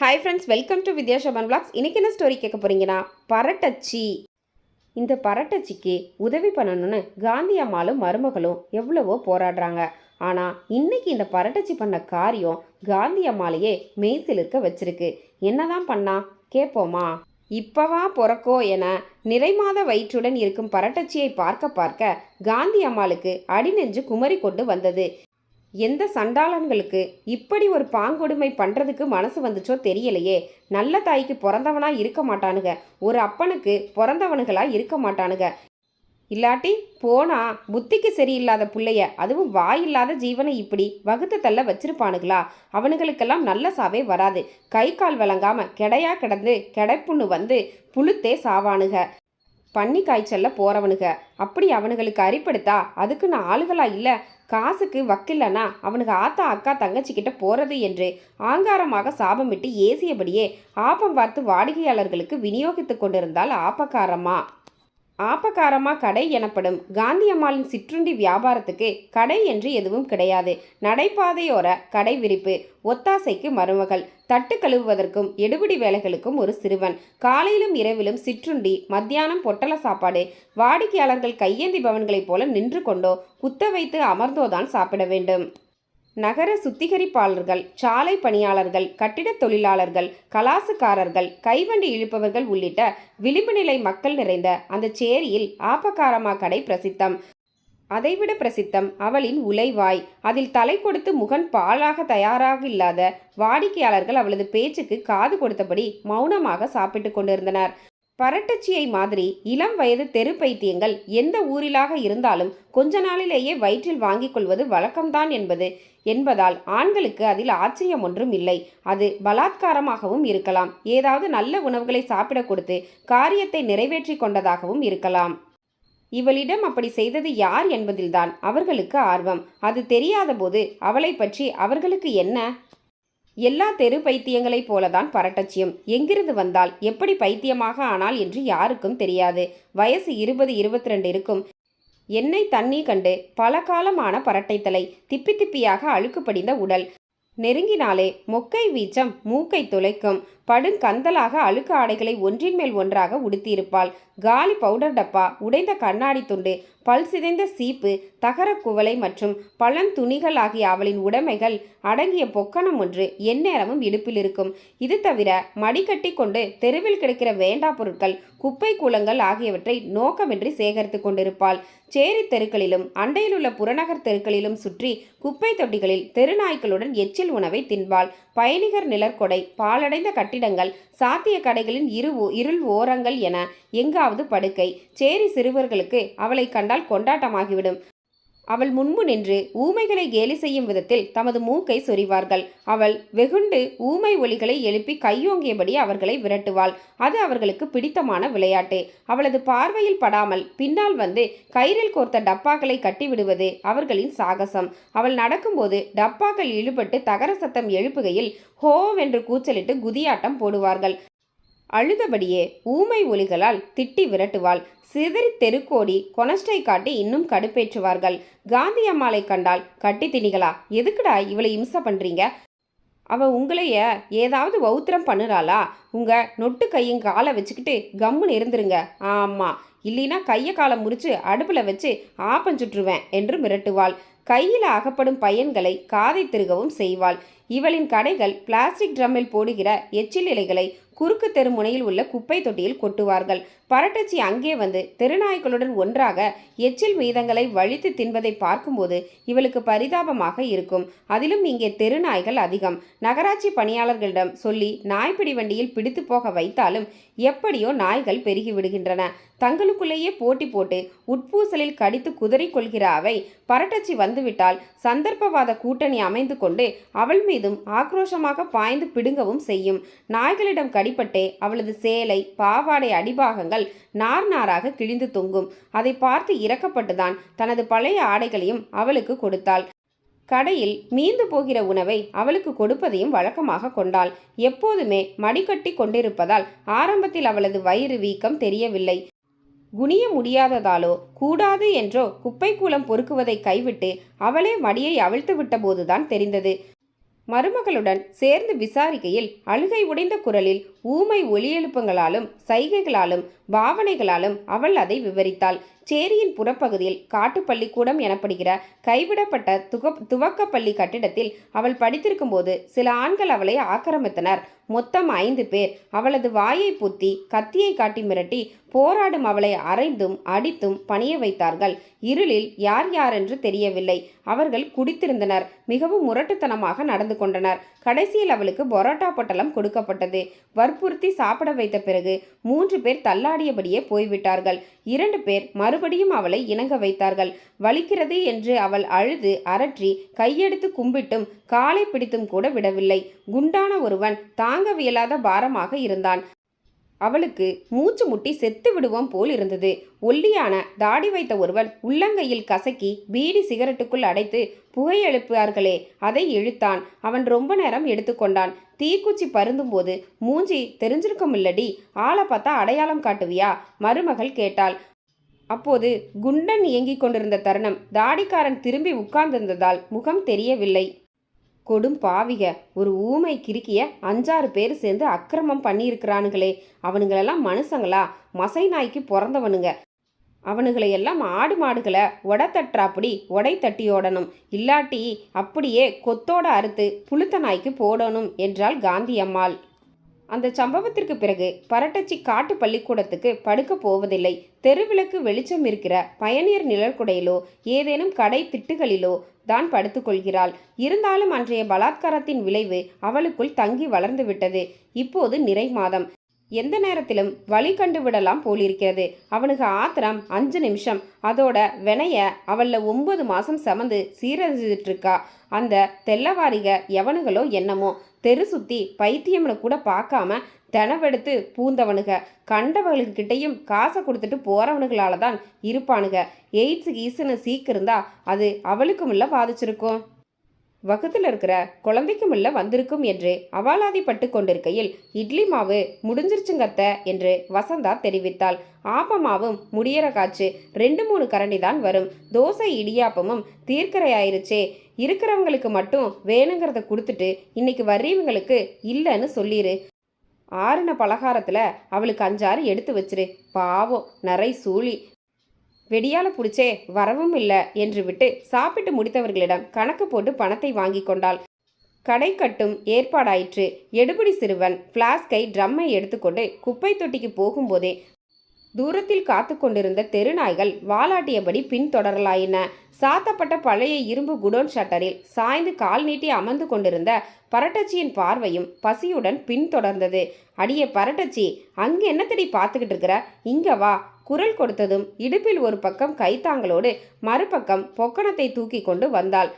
Hi friends welcome to Vidya Shoban vlogs இன்றைக்கி என்ன story கேட்க போகிறீங்கன்னா பரட்டச்சி. இந்த பரட்டச்சிக்கு உதவி பண்ணணும்னு காந்தி அம்மாளும் மருமகளும் எவ்வளவோ போராடுறாங்க. ஆனால் இன்னைக்கு இந்த பரட்டச்சி பண்ண காரியம் காந்தி அம்மாளையே மெய்சிலிருக்க வச்சிருக்கு. என்னதான் பண்ணா? கேட்போமா இப்பவா பிறக்கோ என நிறைமாத வயிற்றுடன் இருக்கும் பரட்டச்சியை பார்க்க பார்க்க காந்தி அம்மாளுக்கு அடிநெஞ்சு குமரி கொண்டு வந்தது. எந்த சண்டாளன்களுக்கு இப்படி ஒரு பாங்கொடுமை பண்ணுறதுக்கு மனசு வந்துச்சோ தெரியலையே. நல்ல தாய்க்கு பிறந்தவனா இருக்க மாட்டானுங்க. ஒரு அப்பனுக்கு பிறந்தவனுங்களா இருக்க மாட்டானுங்க. இல்லாட்டி போனா புத்திக்கு சரியில்லாத பிள்ளைய அதுவும் வாயில்லாத ஜீவனை இப்படி வகுத்து தள்ள வச்சிருப்பானுங்களா? அவனுங்களுக்கெல்லாம் நல்ல சாவே வராது. கை கால் வழங்காமல் கெடையா கிடந்து கெடைப்புண்ணு வந்து புழுத்தே சாவானுங்க. பன்னி காய்ச்சல்ல போகிறவனுங்க அப்படி அவனுங்களுக்கு அரிப்படுத்தா அதுக்குன்னு ஆளுகளா இல்ல. காசுக்கு வக்கில்லனா அவனுக்கு ஆத்தா அக்கா தங்கச்சிக்கிட்ட போறது என்று ஆங்காரமாக சாபமிட்டு ஏசியபடியே ஆப்பம் பார்த்து வாடிக்கையாளர்களுக்கு விநியோகித்து கொண்டிருந்தால் ஆப்பக்காரம்மா. ஆப்பகாரமா கடை எனப்படும் காந்தியம்மாளின் சிற்றுண்டி வியாபாரத்துக்கு கடை என்று எதுவும் கிடையாது. நடைபாதையோர கடை விரிப்பு ஒத்தாசைக்கு மருமகள் தட்டு கழுவுவதற்கும் எடுபிடி வேலைகளுக்கும் ஒரு சிறுவன். காலையிலும் இரவிலும் சிற்றுண்டி மத்தியானம் பொட்டல சாப்பாடு வாடிக்கையாளர்கள் கையேந்தி பவன்களைப் போல நின்று கொண்டோ குத்த வைத்து அமர்ந்தோதான் சாப்பிட வேண்டும். நகர சுத்திகரிப்பாளர்கள் சாலை பணியாளர்கள் கட்டிடத் தொழிலாளர்கள் கலாசுக்காரர்கள் கைவண்டி இழுப்பவர்கள் உள்ளிட்ட விளிம்பு நிலை மக்கள் நிறைந்த அந்த சேரியில் ஆப்பக்காரமா கடை பிரசித்தம். அதைவிட பிரசித்தம் அவளின் உலைவாய். அதில் தலை கொடுத்து முகன் பாலாக தயாராக இல்லாத வாடிக்கையாளர்கள் அவளது பேச்சுக்கு காது கொடுத்தபடி மௌனமாக சாப்பிட்டு கொண்டிருந்தனர். பரட்டச்சியை மாதிரி இளம் வயது தெரு பைத்தியங்கள் எந்த ஊரிலாக இருந்தாலும் கொஞ்ச நாளிலேயே வயிற்றில் வாங்கிக் கொள்வது வழக்கம்தான் என்பது என்பதால் ஆண்களுக்கு அதில் ஆச்சரியம் ஒன்றும் இல்லை. அது பலாத்காரமாகவும் இருக்கலாம். ஏதாவது நல்ல உணவுகளை சாப்பிட கொடுத்து காரியத்தை நிறைவேற்றி கொண்டதாகவும் இருக்கலாம். இவளிடம் அப்படி செய்தது யார் என்பதில்தான் அவர்களுக்கு ஆர்வம். அது தெரியாத போது அவளை பற்றி அவர்களுக்கு என்ன? எல்லா தெரு பைத்தியங்களைப் போலதான் பரட்டச்சியம். எங்கிருந்து வந்தால் எப்படி பைத்தியமாக ஆனால் என்று யாருக்கும் தெரியாது. வயசு இருபது இருபத்தி ரெண்டு இருக்கும். எண்ணெய் தண்ணி கண்டு பல காலமான பரட்டைத்தலை திப்பி திப்பியாக அழுக்கு படிந்த உடல். நெருங்கினாலே மொக்கை வீச்சம் மூக்கை துளைக்கும். படுங்கந்தலாக அழுக்கு ஆடைகளை ஒன்றின் மேல் ஒன்றாக உடுத்தியிருப்பாள். காலி பவுடர் டப்பா உடைந்த கண்ணாடி துண்டு பல் சிதைந்த சீப்பு தகரக் குவளை மற்றும் பழந்துணிகள் ஆகிய அவளின் உடைமைகள் அடங்கிய பொக்கணம் ஒன்று எந்நேரமும் இடுப்பில் இருக்கும். இது தவிர மடிக்கட்டி கொண்டு தெருவில் கிடைக்கிற வேண்டா பொருட்கள் குப்பை கூலங்கள் ஆகியவற்றை நோக்கமின்றி சேகரித்து கொண்டிருப்பாள். சேரி தெருக்களிலும் அண்டையிலுள்ள புறநகர் தெருக்களிலும் சுற்றி குப்பை தொட்டிகளில் தெருநாய்களுடன் எச்சில் உணவை தின்பாள். பயணிகர் நிழற்கொடை பாலடைந்த கட்டிடங்கள் சாத்திய கடைகளின் இரு இருள் ஓரங்கள் என எங்காவது படுக்கை. சேரி சிறுவர்களுக்கு அவளை கண்டால் கொண்டாட்டமாகிவிடும். அவள் முன்பு நின்று ஊமைகளை கேலி செய்யும் விதத்தில் தமது மூக்கை சொறிவார்கள். அவள் வெகுண்டு ஊமை ஒலிகளை எழுப்பி கையோங்கியபடி அவர்களை விரட்டுவாள். அது அவர்களுக்கு பிடித்தமான விளையாட்டு. அவளது பார்வையில் படாமல் பின்னால் வந்து கயிறில் கோர்த்த டப்பாக்களை கட்டிவிடுவது அவர்களின் சாகசம். அவள் நடக்கும்போது டப்பாக்கள் இழுபட்டு தகர சத்தம் எழுப்புகையில் ஹோவென்று கூச்சலிட்டு குதியாட்டம் போடுவார்கள். அழுதபடியே ஊமை ஒலிகளால் திட்டி விரட்டுவாள். சிதறி தெருக்கோடி கொனஸ்டை காட்டி இன்னும் கடுப்பேற்றுவார்கள். காந்தி அம்மாளை கண்டால் கட்டி திணிகளா? எதுக்குடா இவளை இம்சை பண்ணுறீங்க அவ உங்களைய ஏதாவது வௌத்திரம் பண்ணுறாளா? உங்க நொட்டு கையும் காலை வச்சுக்கிட்டு கம்முன்னு இருந்துருங்க. ஆமாம் இல்லைனா கையை காலை முறிச்சு அடுப்பில் வச்சு ஆப்பஞ்சுட்ருவேன் என்று மிரட்டுவாள். கையில் அகப்படும் பையன்களை காதை திருகவும் செய்வாள். இவளின் கடைகள் பிளாஸ்டிக் ட்ரம்மில் போடுகிற எச்சில் இலைகளை குறுக்கு தெரு முனையில் உள்ள குப்பை தொட்டியில் கொட்டுவார்கள். பரட்டச்சி அங்கே வந்து தெருநாய்களுடன் ஒன்றாக எச்சில் மீதங்களை வழித்து தின்பதை பார்க்கும்போது இவளுக்கு பரிதாபமாக இருக்கும். அதிலும் இங்கே தெருநாய்கள் அதிகம். நகராட்சி பணியாளர்களிடம் சொல்லி நாய்ப்பிடி வண்டியில் பிடித்து போக வைத்தாலும் எப்படியோ நாய்கள் பெருகி விடுகின்றன. தங்களுக்குள்ளேயே போட்டி போட்டு உட்பூசலில் கடித்து குதறிக் கொள்கிற அவை பரட்டச்சி வந்துவிட்டால் சந்தர்ப்பவாத கூட்டணி அமைந்து கொண்டு அவள் மீதும் ஆக்ரோஷமாக பாய்ந்து பிடுங்கவும் செய்யும். நாய்களிடம் அடிபட்டு அவளது சேலை பாவாடை அடிபாகங்கள் நார் நாராக கிழிந்து தொங்கும். அதை பார்த்து இறக்கப்பட்டுதான் தனது பழைய ஆடைகளையும் அவளுக்கு கொடுத்தாள். கடையில் மீந்து போகிற உணவை அவளுக்கு கொடுப்பதையும் வழக்கமாக கொண்டாள். எப்போதுமே மடிக்கட்டி கொண்டிருப்பதால் ஆரம்பத்தில் அவளது வயிறு வீக்கம் தெரியவில்லை. குனிய முடியாததாலோ கூடாது என்றோ குப்பை கூலம் பொறுக்குவதை கைவிட்டு அவளே மடியை அவிழ்த்து விட்டபோதுதான் தெரிந்தது. மருமகளுடன் சேர்ந்து விசாரிக்கையில் அழுகை உடைந்த குரலில் ஊமை ஒலியெழுப்பங்களாலும் சைகைகளாலும் பாவனைகளாலும் அவள் அதை விவரித்தாள். சேரியின் புறப்பகுதியில் காட்டுப்பள்ளிக்கூடம் எனப்படுகிற கைவிடப்பட்ட துக துவக்கப்பள்ளி கட்டிடத்தில் அவள் படித்திருக்கும்போது சில ஆண்கள் அவளை ஆக்கிரமித்தனர். மொத்தம் ஐந்து பேர். அவளது வாயை புத்தி கத்தியை காட்டி மிரட்டி போராடும் அவளை அரைந்தும் அடித்தும் பணிய வைத்தார்கள். இருளில் யார் யாரென்று தெரியவில்லை. அவர்கள் குடித்திருந்தனர். மிகவும் முரட்டுத்தனமாக நடந்து கொண்டனர். கடைசியில் அவளுக்கு பரோட்டா பொட்டலம் கொடுக்கப்பட்டது. வற்புறுத்தி சாப்பிட வைத்த பிறகு மூன்று பேர் தள்ளாடியபடியே போய்விட்டார்கள். இரண்டு பேர் மறு மறுபடியும் அவளை இணங்க வைத்தார்கள். வலிக்கிறது என்று அவள் அழுது அரற்றி கையெடுத்து கும்பிட்டும் காலை பிடித்தும் கூட விடவில்லை. குண்டான ஒருவன் தாங்கவியலாத பாரமாக இருந்தான். அவளுக்கு மூச்சு முட்டி செத்து விடுவோம் போல் இருந்தது. ஒல்லியான தாடி வைத்த ஒருவன் உள்ளங்கையில் கசக்கி பீடி சிகரெட்டுக்குள் அடைத்து புகை எழுப்பார்களே அதை இழுத்தான். அவன் ரொம்ப நேரம் எடுத்துக்கொண்டான். தீக்குச்சி பருந்தும்போது மூஞ்சி தெரிஞ்சிருக்கமில்லடி ஆளை பார்த்தா அடையாளம் காட்டுவியா? மருமகள் கேட்டாள். அப்போது குண்டன் இயங்கிக் கொண்டிருந்த தருணம் தாடிக்காரன் திரும்பி உட்கார்ந்திருந்ததால் முகம் தெரியவில்லை. கொடும் பாவிக ஒரு ஊமை கிறுக்கிய அஞ்சாறு பேர் சேர்ந்து அக்கிரமம் பண்ணியிருக்கிறானுங்களே அவனுங்களெல்லாம் மனுஷங்களா? மசை நாய்க்கு பிறந்தவனுங்க. அவனுகளை எல்லாம் ஆடு மாடுகளை உடத்தட்டாப்படி தட்டுறாப்படி உடை தட்டியோடணும் இல்லாட்டி அப்படியே கொத்தோட அறுத்து புளுத்த நாய்க்கு போடணும் என்றாள் காந்தி அம்மாள் அந்த சம்பவத்திற்கு பிறகு பரட்டச்சி காட்டு பள்ளிக்கூடத்துக்கு படுக்க போவதில்லை. தெருவிளக்கு வெளிச்சம் இருக்கிற பயணியர் நிழற்குடையிலோ ஏதேனும் கடை திட்டுகளிலோ தான் படுத்துக்கொள்கிறாள் இருந்தாலும் அன்றைய பலாத்காரத்தின் விளைவு அவளுக்குள் தங்கி வளர்ந்து விட்டது. இப்போது நிறை மாதம். எந்த நேரத்திலும் வழி கண்டுவிடலாம் போலிருக்கிறது. அவனுக்கு ஆத்திரம் அஞ்சு நிமிஷம். அதோட வினைய அவளில் ஒன்பது மாதம் சமந்து சீரழிஞ்சிட்டு இருக்கா அந்த தெல்லவாரிக எவனுகளோ என்னமோ. தெரு சுத்தி பைத்தியம்னு கூட பார்க்காம தெனவெடுத்து பூந்தவனுக கண்டவர்களுக்கிட்டையும் காசை கொடுத்துட்டு போறவனுங்களால தான் இருப்பானுங்க. எய்ட்ஸ் கீசுன்னு சீக்கிருந்தா அது அவளுக்கும் இல்லை பாதிச்சிருக்கும். வகுத்தில் இருக்கிற குழந்தைக்கும் இல்லை வந்திருக்கும் என்று அவாலாதிப்பட்டு கொண்டிருக்கையில் இட்லி மாவு முடிஞ்சிருச்சுங்கத்த என்று வசந்தா தெரிவித்தாள். ஆப்பமாவும் முடியற காச்சு ரெண்டு மூணு கரண்டி தான் வரும். தோசை இடியாப்பமும் தீர்க்கரை ஆயிருச்சே இருக்கிறவங்களுக்கு மட்டும் வேணுங்கிறத கொடுத்துட்டு இன்னைக்கு வர்றீவங்களுக்கு இல்லைன்னு சொல்லிடு ஆறுன பலகாரத்தில் அவளுக்கு அஞ்சாறு எடுத்து வச்சிரு. பாவம் நிறை சூழி. வெடியால பிடிச்சே வரவும் இல்லை என்று விட்டு சாப்பிட்டு முடித்தவர்களிடம் கணக்கு போட்டு பணத்தை வாங்கி கொண்டாள். கடை கட்டும் ஏற்பாடாயிற்று. எடுபடி சிறுவன் பிளாஸ்கை ட்ரம்மை எடுத்துக்கொண்டு குப்பை தொட்டிக்கு போகும்போதே தூரத்தில் காத்து கொண்டிருந்த தெருநாய்கள் வாலாட்டியபடி பின்தொடரலாயின. சாத்தப்பட்ட பழைய இரும்பு குடோன் ஷட்டரில் சாய்ந்து கால் நீட்டி அமர்ந்து கொண்டிருந்த பரட்டச்சியின் பார்வையும் பசியுடன் பின்தொடர்ந்தது. அடியே பரட்டச்சி அங்க என்னத்தடி பார்த்துக்கிட்டு இருக்கிற? இங்க வா. குரல் கொடுத்ததும் இடுப்பில் ஒரு பக்கம் கைத்தாங்களோடு மறுபக்கம் பொக்கணத்தை தூக்கி கொண்டு வந்தாள்.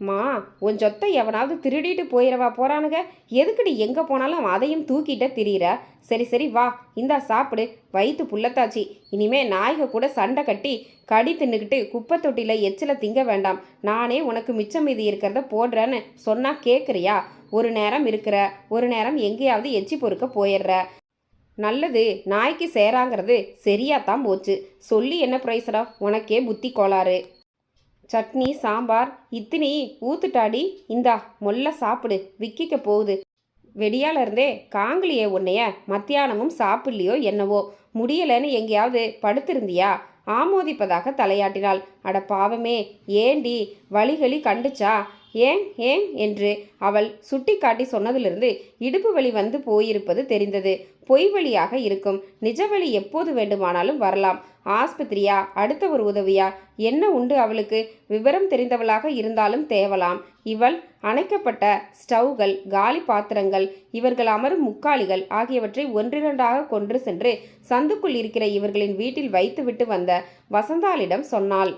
மா உன் சொத்தை எவனாவது திருடிட்டு போயிடவா போறானுங்க? எதுக்குடி எங்கே போனாலும் அதையும் தூக்கிட்ட திரியிற? சரி சரி வா. இந்தா சாப்பிடு. வயிற்று புள்ளத்தாச்சி இனிமே நாய்க கூட சண்டை கட்டி கடி தின்னுக்கிட்டு குப்பை தொட்டியில் எச்சில திங்க வேண்டாம். நானே உனக்கு மிச்சம் மீதி இருக்கிறத போடுறேன்னு சொன்னா கேட்குறியா ஒரு நேரம் இருக்கிற ஒரு நேரம் எங்கேயாவது எச்சி பொறுக்க போயிடுற. நல்லது நாய்க்கு சேராங்கிறது சரியாத்தான் போச்சு. சொல்லி என்ன பிரைசடா உனக்கே புத்தி கோளாறு. சட்னி சாம்பார் இத்தினி ஊத்துட்டாடி. இந்தா மொல்ல சாப்பிடு. விக்கிக்க போகுது. வெடியால இருந்தே காங்கிலியே உன்னைய மத்தியானமும் சாப்பிடலையோ என்னவோ. முடியலன்னு எங்கேயாவது படுத்திருந்தியா? ஆமோதிப்பதாக தலையாட்டினாள். அட பாவமே ஏண்டி? வழிகளி கண்டுச்சா? ஏன் ஏன் என்று அவள் சுட்டிக்காட்டி சொன்னதிலிருந்து இடுப்பு வலி வந்து போயிருப்பது தெரிந்தது. பொய் வழியாக இருக்கும். நிஜ வழி எப்போது வேண்டுமானாலும் வரலாம். ஆஸ்பத்திரியா அடுத்த ஒரு உதவியா? என்ன உண்டு அவளுக்கு? விவரம் தெரிந்தவளாக இருந்தாலும் தேவலாம். இவள் அணைக்கப்பட்ட ஸ்டவ்கள் காலி பாத்திரங்கள் இவர்கள் அமரும் முக்காலிகள் ஆகியவற்றை ஒன்றிரண்டாக கொன்று சென்று சந்துக்குள் இருக்கிற இவர்களின் வீட்டில் வைத்துவிட்டு வந்த வசந்தாளிடம் சொன்னாள்.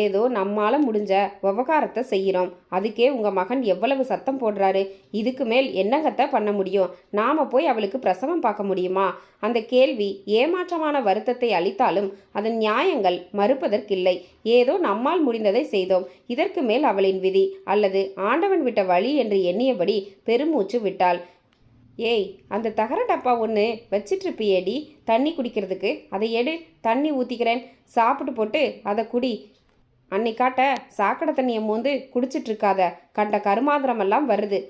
ஏதோ நம்மால முடிஞ்ச விவகாரத்தை செய்கிறோம் அதுக்கே உங்கள் மகன் எவ்வளவு சத்தம் போடுறாரு? இதுக்கு மேல் என்னகத்தை பண்ண முடியும்? நாம் போய் அவளுக்கு பிரசவம் பார்க்க முடியுமா? அந்த கேள்வி ஏமாற்றமான வருத்தத்தை அளித்தாலும் அதன் நியாயங்கள் மறுப்பதற்கில்லை. ஏதோ நம்மால் முடிந்ததை செய்தோம். இதற்கு மேல் அவளின் விதி அல்லது ஆண்டவன் விட்ட வழி என்று எண்ணியபடி பெருமூச்சு விட்டாள். ஏய் அந்த தகர டப்பா ஒன்று வச்சிட்ருப்பியேடி தண்ணி குடிக்கிறதுக்கு. அதை எடு. தண்ணி ஊற்றிக்கிறேன் சாப்பிட்டு போட்டு அதை குடி. அன்னைக்காட்ட சாக்கடை தண்ணியை மோந்து குடிச்சிட்டு இருக்காத கண்ட கருமாந்திரமெல்லாம் வருது.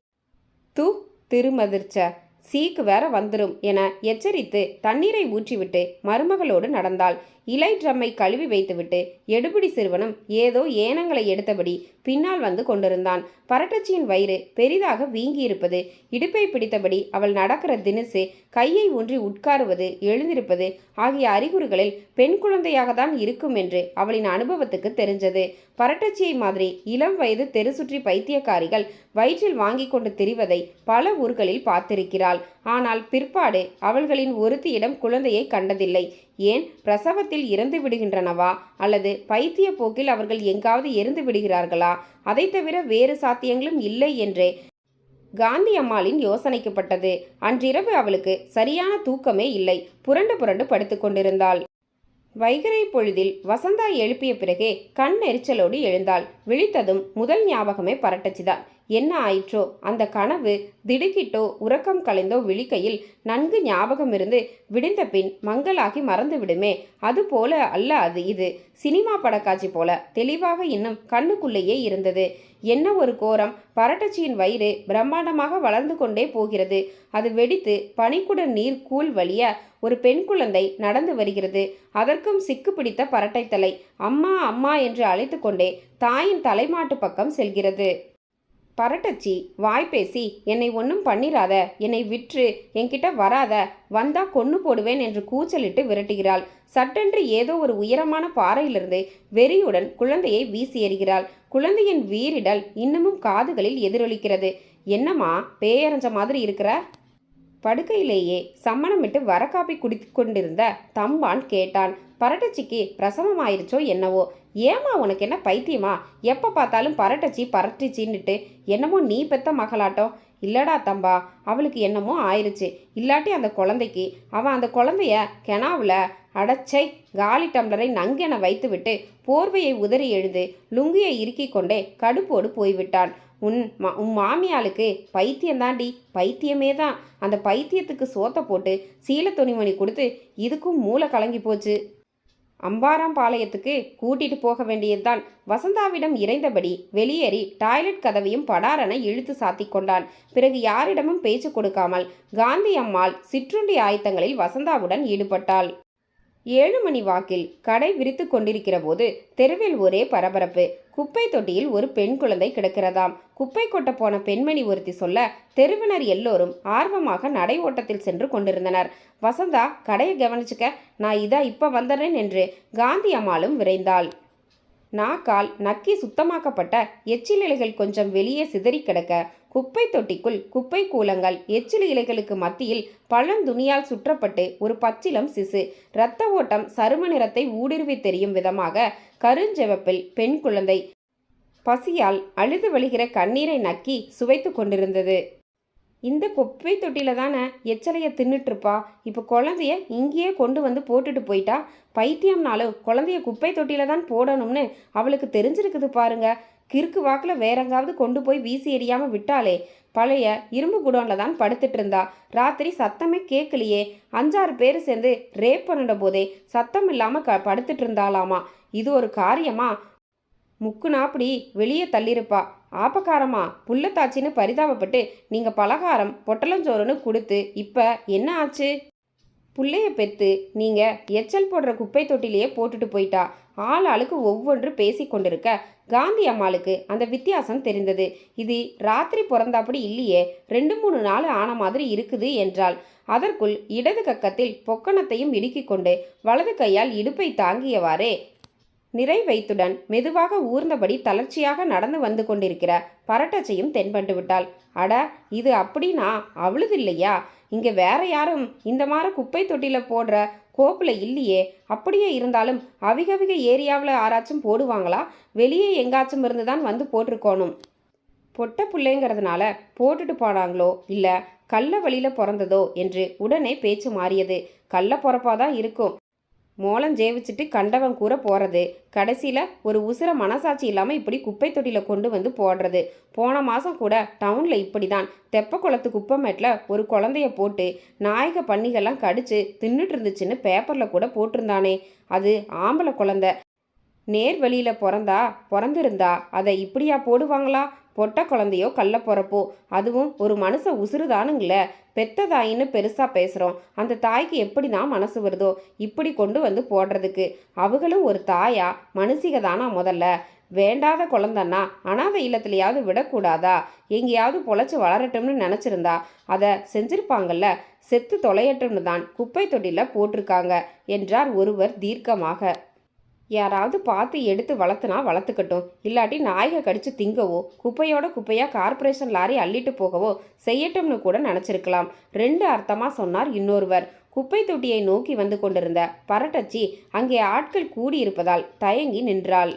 தூ திருமதிர்ச்ச சீக்கு வேற வந்துரும் என எச்சரித்து தண்ணீரை ஊற்றிவிட்டு மருமகளோடு நடந்தாள். இலை ட்ரம்மை கழுவி வைத்துவிட்டு எடுபிடி சிறுவனும் ஏதோ ஏனங்களை எடுத்தபடி பின்னால் வந்து கொண்டிருந்தான். பரட்டச்சியின் வயிறு பெரிதாக வீங்கியிருப்பது இடுப்பை பிடித்தபடி அவள் நடக்கிற தினசு கையை ஊன்றி உட்காருவது எழுந்திருப்பது ஆகிய அறிகுறிகளில் பெண் குழந்தையாக தான் இருக்கும் என்று அவளின் அனுபவத்துக்கு தெரிஞ்சது. பரட்டச்சியை மாதிரி இளம் வயது தெரு சுற்றி பைத்தியக்காரிகள் வயிற்றில் வாங்கி கொண்டு திரிவதை பல ஊர்களில் பார்த்திருக்கிறாள். ஆனால் பிற்பாடு அவள்களின் ஒருத்தியிடம் குழந்தையை கண்டதில்லை. ஏன் பிரசவத்தில் இறந்து விடுகின்றனவா? அல்லது பைத்திய போக்கில் அவர்கள் எங்காவது இறந்து விடுகிறார்களா? அதை தவிர வேறு சாத்தியங்களும் இல்லை என்றே காந்தி அம்மாளின் யோசனைக்குப்பட்டது அன்றிரவு அவளுக்கு சரியான தூக்கமே இல்லை. புரண்டு புரண்டு படுத்து கொண்டிருந்தாள். வைகரை பொழுதில் வசந்தா எழுப்பிய பிறகே கண் எரிச்சலோடு எழுந்தாள். விழித்ததும் முதல் ஞாபகமே பரட்டச்சிதான். என்ன ஆயிற்றோ? அந்த கனவு திடுக்கிட்டோ உறக்கம் கலைந்தோ விழிக்கையில் நன்கு ஞாபகம் இருந்து விடிந்த பின் மங்களாகி மறந்து விடுமே அது போல அல்ல அது இது. சினிமா படக்காட்சி போல தெளிவாக இன்னும் கண்ணுக்குள்ளேயே இருந்தது. என்ன ஒரு கோரம்? பரட்டச்சியின் வயிறு பிரம்மாண்டமாக வளர்ந்து கொண்டே போகிறது. அது வெடித்து பனிக்குட நீர் கூழ் வழிய ஒரு பெண் குழந்தை நடந்து வருகிறது. அதற்கும் சிக்கு பிடித்த பரட்டைத்தலை அம்மா அம்மா என்று அழைத்து கொண்டே தாயின் தலைமாட்டு பக்கம் செல்கிறது. பரட்டச்சி வாய் பேசி என்னை ஒன்றும் பண்ணிராத. என்னை விற்று. என்கிட்ட வராத. வந்தா கொன்னு போடுவேன் என்று கூச்சலிட்டு விரட்டுகிறாள். சட்டென்று ஏதோ ஒரு உயரமான பாறையிலிருந்து வெறியுடன் குழந்தையை வீசி எறிகிறாள். குழந்தையின் வீரிடல் இன்னமும் காதுகளில் எதிரொலிக்கிறது. என்னம்மா பேயரஞ்ச மாதிரி இருக்கிற? படுக்கையிலேயே சம்மணமிட்டு வரக்காப்பி குடித்து கொண்டிருந்த தம்பான் கேட்டான் பரட்டச்சிக்கு பிரசவம் ஆயிருச்சோ என்னவோ? ஏமா உனக்கு என்ன பைத்தியமா? எப்போ பார்த்தாலும் பரட்டச்சி பரட்டிச்சின்னுட்டு என்னமோ நீ பெத்த மகளாட்டம் இல்லடா தம்பா அவளுக்கு என்னமோ ஆயிருச்சு. இல்லாட்டி அந்த குழந்தைக்கு அவன் அந்த குழந்தைய கெனாவில் அடச்சை காலி டம்ளரை நங்கென வைத்துவிட்டு போர்வையை உதறி எழுந்து லுங்கியை இறுக்கிக் கொண்டே கடுப்போடு போய்விட்டான். உன் மா உன் மாமியாளுக்கு பைத்தியம்தாண்டி பைத்தியமே தான் அந்த பைத்தியத்துக்கு சோத்தை போட்டு சீல துணிமணி கொடுத்து இதுக்கும் மூளை கலங்கி போச்சு. அம்பாராம்பாளையத்துக்கு கூட்டிட்டு போக வேண்டியதுதான். வசந்தாவிடம் இறைந்தபடி வெளியேறி டாய்லெட் கதவையும் படாரென இழுத்து சாத்தி கொண்டான். பிறகு யாரிடமும் பேச்சு கொடுக்காமல் காந்தி அம்மாள் சிற்றுண்டி ஆயத்தங்களில் வசந்தாவுடன் ஈடுபட்டாள். ஏழு மணி வாக்கில் கடை விரித்து கொண்டிருக்கிற போது தெருவில் ஒரே பரபரப்பு. குப்பை தொட்டியில் ஒரு பெண் குழந்தை கிடக்கிறதாம். குப்பை கொட்ட போன பெண்மணி ஒருத்தி சொல்ல தெருவினர் எல்லோரும் ஆர்வமாக நடை ஓட்டத்தில் சென்று கொண்டிருந்தனர். வசந்தா கடையை கவனிச்சுக்க நான் இதா இப்ப வந்துடுறேன் என்று காந்தி அம்மாளும் விரைந்தாள். நாக்கால் நக்கி சுத்தமாக்கப்பட்ட எச்சில் இலைகள் கொஞ்சம் வெளியே சிதறி கிடக்க குப்பை தொட்டிக்குள் குப்பை கூலங்கள் எச்சில் இலைகளுக்கு மத்தியில் பழந்துணியால் சுற்றப்பட்டு ஒரு பச்சிலம் சிசு. இரத்த ஓட்டம் சரும நிறத்தை ஊடுருவி தெரியும் விதமாக கருஞ்செவப்பில் பெண் குழந்தை பசியால் அழுது வழிகிற கண்ணீரை நக்கி சுவைத்து கொண்டிருந்தது. இந்த குப்பை தொட்டியில் தானே எச்சலையை தின்னுட்டுருப்பா. இப்போ குழந்தைய இங்கேயே கொண்டு வந்து போட்டுட்டு போயிட்டா. பைத்தியம்னாலும் குழந்தைய குப்பை தொட்டியில் தான் போடணும்னு அவளுக்கு தெரிஞ்சிருக்குது பாருங்க. கிறுக்கு வாக்கில் வேற எங்காவது கொண்டு போய் வீசி எறியாமல் விட்டாளே. பழைய இரும்பு குடோனில் தான் படுத்துட்டு இருந்தா ராத்திரி சத்தமே கேட்கலையே. அஞ்சாறு பேர் சேர்ந்து ரேப் பண்ணிட போதே சத்தம் இல்லாமல் க படுத்துட்டு இருந்தாலாமா இது ஒரு காரியமா? முக்கு நாப்படி வெளியே தள்ளிருப்பா ஆப்பக்காரமா புள்ளத்தாச்சின்னு பரிதாபப்பட்டு நீங்கள் பலகாரம் பொட்டலஞ்சோறுன்னு கொடுத்து இப்போ என்ன ஆச்சு? புள்ளைய பெத்து நீங்கள் எச்சல் போடுற குப்பை தொட்டிலேயே போட்டுட்டு போயிட்டா. ஆள் ஆளுக்கு ஒவ்வொன்று பேசி கொண்டிருக்க காந்தி அம்மாளுக்கு அந்த வித்தியாசம் தெரிந்தது. இது ராத்திரி பிறந்தாப்படி இல்லையே ரெண்டு மூணு நாள் ஆன மாதிரி இருக்குது என்றாள். அதற்குள் இடது கக்கத்தில் பொக்கணத்தையும் இடுக்கிக் கொண்டு வலது கையால் இடுப்பை தாங்கியவாறே நிறை வைத்துடன் மெதுவாக ஊர்ந்தபடி தளர்ச்சியாக நடந்து வந்து கொண்டிருக்கிற பரட்டச்சையும் தென்பட்டு விட்டாள். அட இது அப்படின்னா அவ்வளது இல்லையா இங்க வேற யாரும் இந்த மாதிரி குப்பை தொட்டில போடுற கோப்பில் இல்லையே. அப்படியே இருந்தாலும் அவிகவிக ஏரியாவில் ஆராய்ச்சும் போடுவாங்களா? வெளியே எங்காச்சும் இருந்து தான் வந்து போட்டிருக்கோணும். பொட்ட பிள்ளைங்கிறதுனால போட்டுட்டு போனாங்களோ? இல்லை கள்ள வழியில் பிறந்ததோ? என்று உடனே பேச்சு மாறியது. கள்ள பிறப்பாதான் இருக்கும். மோளம் ஜெயிச்சுட்டு கண்டவன் கூற போகிறது கடைசியில் ஒரு உசுர மனசாட்சி இல்லாமல் இப்படி குப்பை தொட்டியில் கொண்டு வந்து போடுறது. போன மாதம் கூட டவுனில் இப்படி தான் தெப்ப குளத்து குப்பமேட்டில் ஒரு குழந்தைய போட்டு நாயக பன்னிகள்லாம் கடிச்சு தின்னுட்டு இருந்துச்சுன்னு பேப்பரில் கூட போட்டிருந்தானே. அது ஆம்பளை குழந்தை. நேர் வழியில் பிறந்தா பிறந்திருந்தா அதை இப்படியா போடுவாங்களா? பொட்ட குழந்தையோ கள்ள பிறப்போ. அதுவும் ஒரு மனுஷ உசுறுதானுங்களே. பெத்த தாயின்னு பெருசாக பேசுகிறோம் அந்த தாய்க்கு எப்படி தான் மனசு வருதோ? இப்படி கொண்டு வந்து போடுறதுக்கு. அவங்களும் ஒரு தாயா? மனுஷிக தானா முதல்ல? வேண்டாத குழந்தன்னா அனாதை இல்லத்துலையாவது விடக்கூடாதா? எங்கேயாவது பொழைச்சி வளரட்டும்னு நினச்சிருந்தா அதை செஞ்சிருப்பாங்கல்ல? செத்து தொலையட்டும்னு தான் குப்பை தொட்டியில் போட்டிருக்காங்க என்றார் ஒருவர் தீர்க்கமாக. யாராவது பார்த்து எடுத்து வளர்த்துனா வளர்த்துக்கட்டும். இல்லாட்டி நாயகை கடிச்சு திங்கவோ குப்பையோட குப்பையாக கார்ப்பரேஷன் லாரி அள்ளிட்டு போகவோ செய்யட்டும்னு கூட நினச்சிருக்கலாம். ரெண்டு அர்த்தமாக சொன்னார் இன்னொருவர். குப்பை தொட்டியை நோக்கி வந்து கொண்டிருந்த பரட்டச்சி அங்கே ஆட்கள் கூடியிருப்பதால் தயங்கி நின்றாள்.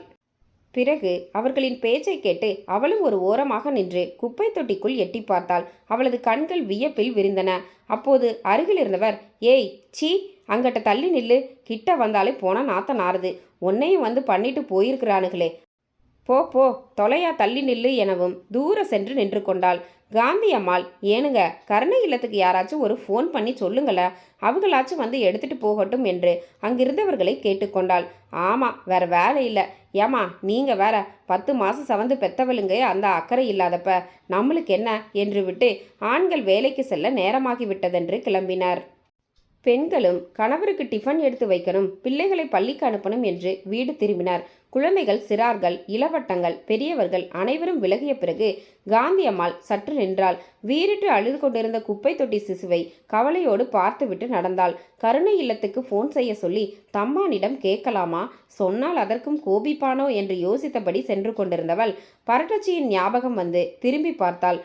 பிறகு அவர்களின் பேச்சை கேட்டு அவளும் ஒரு ஓரமாக நின்று குப்பை தொட்டிக்குள் எட்டி பார்த்தாள். அவளது கண்கள் வியப்பில் விரிந்தன. அப்போது அருகில் இருந்தவர் ஏய் சீ அங்கிட்ட தள்ளி நில்லு. கிட்ட வந்தாலே போனால் நாத்தம் நாறுது. உன்னையும் வந்து பண்ணிட்டு போயிருக்கிறானுங்களே போ போ. தொலையா தள்ளி நில்லு எனவும். தூர சென்று நின்று கொண்டாள். காந்தி அம்மாள் ஏனுங்க கருணை இல்லத்துக்கு யாராச்சும் ஒரு ஃபோன் பண்ணி சொல்லுங்கள. அவங்களாச்சும் வந்து எடுத்துட்டு போகட்டும் என்று அங்கிருந்தவர்களை கேட்டுக்கொண்டாள். ஆமாம் வேற வேலை இல்லை. ஏமா நீங்கள் வேற பத்து மாதம் சவந்து பெத்தவளுங்க. அந்த அக்கறை இல்லாதப்ப நம்மளுக்கு என்ன? என்று விட்டு ஆண்கள் வேலைக்கு செல்ல நேரமாகி விட்டதென்று கிளம்பினார். பெண்களும் கணவருக்கு டிஃபன் எடுத்து வைக்கணும் பிள்ளைகளை பள்ளிக்கு அனுப்பணும் என்று வீடு திரும்பினார். குழந்தைகள் சிறார்கள் இளவட்டங்கள் பெரியவர்கள் அனைவரும் விலகிய பிறகு காந்தி அம்மாள் சற்று நின்றாள். வீறிட்டு அழுது கொண்டிருந்த குப்பை தொட்டி சிசுவை கவலையோடு பார்த்துவிட்டு நடந்தாள். கருணை இல்லத்துக்கு ஃபோன் செய்ய சொல்லி தம்மானிடம் கேட்கலாமா? சொன்னால் அதற்கும் கோபிப்பானோ? என்று யோசித்தபடி சென்று கொண்டிருந்தவள். பரட்டச்சியின் ஞாபகம் வந்து திரும்பி பார்த்தாள்.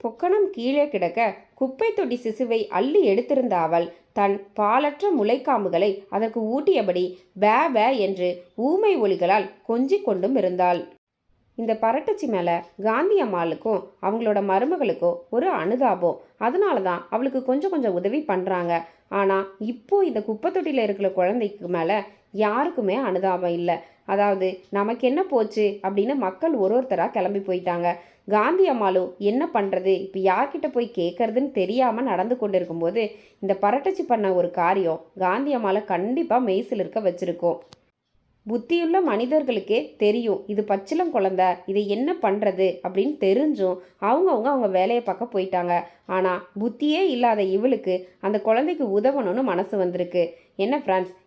பொக்கணம் கீழே கிடக்க குப்பை தொட்டி சிசுவை அள்ளி எடுத்திருந்த அவள் தன் பாலற்ற முளைக்காம்புகளை அதற்கு ஊட்டியபடி பே பே என்று ஊமை ஒலிகளால் கொஞ்சிக் கொண்டும் இருந்தாள். இந்த பரட்டச்சி மேலே காந்தி அம்மாளுக்கும் அவங்களோட மருமகளுக்கும் ஒரு அனுதாபம். அதனால தான் அவளுக்கு கொஞ்சம் கொஞ்சம் உதவி பண்ணுறாங்க ஆனால் இப்போ இந்த குப்பை தொட்டியில் இருக்கிற குழந்தைக்கு மேலே யாருக்குமே அனுதாபம் இல்லை. அதாவது நமக்கு என்ன போச்சு அப்படின்னு மக்கள் ஒரு ஒருத்தராக கிளம்பி போயிட்டாங்க. காந்தி அம்மாளும் என்ன பண்ணுறது இப்போ யார்கிட்ட போய் கேட்கறதுன்னு தெரியாமல் நடந்து கொண்டு இருக்கும்போது இந்த பரட்டச்சி பண்ண ஒரு காரியம் காந்தி அம்மாவை கண்டிப்பாக மெய்சில் இருக்க வச்சுருக்கோம். புத்தியுள்ள மனிதர்களுக்கே தெரியும் இது பச்சிலம் குழந்த இதை என்ன பண்ணுறது அப்படின்னு தெரிஞ்சும் அவங்கவுங்க அவங்க வேலையை பார்க்க போயிட்டாங்க. ஆனால் புத்தியே இல்லாத இவளுக்கு அந்த குழந்தைக்கு உதவணும்னு மனசு வந்திருக்கு. என்ன ஃப்ரெண்ட்ஸ்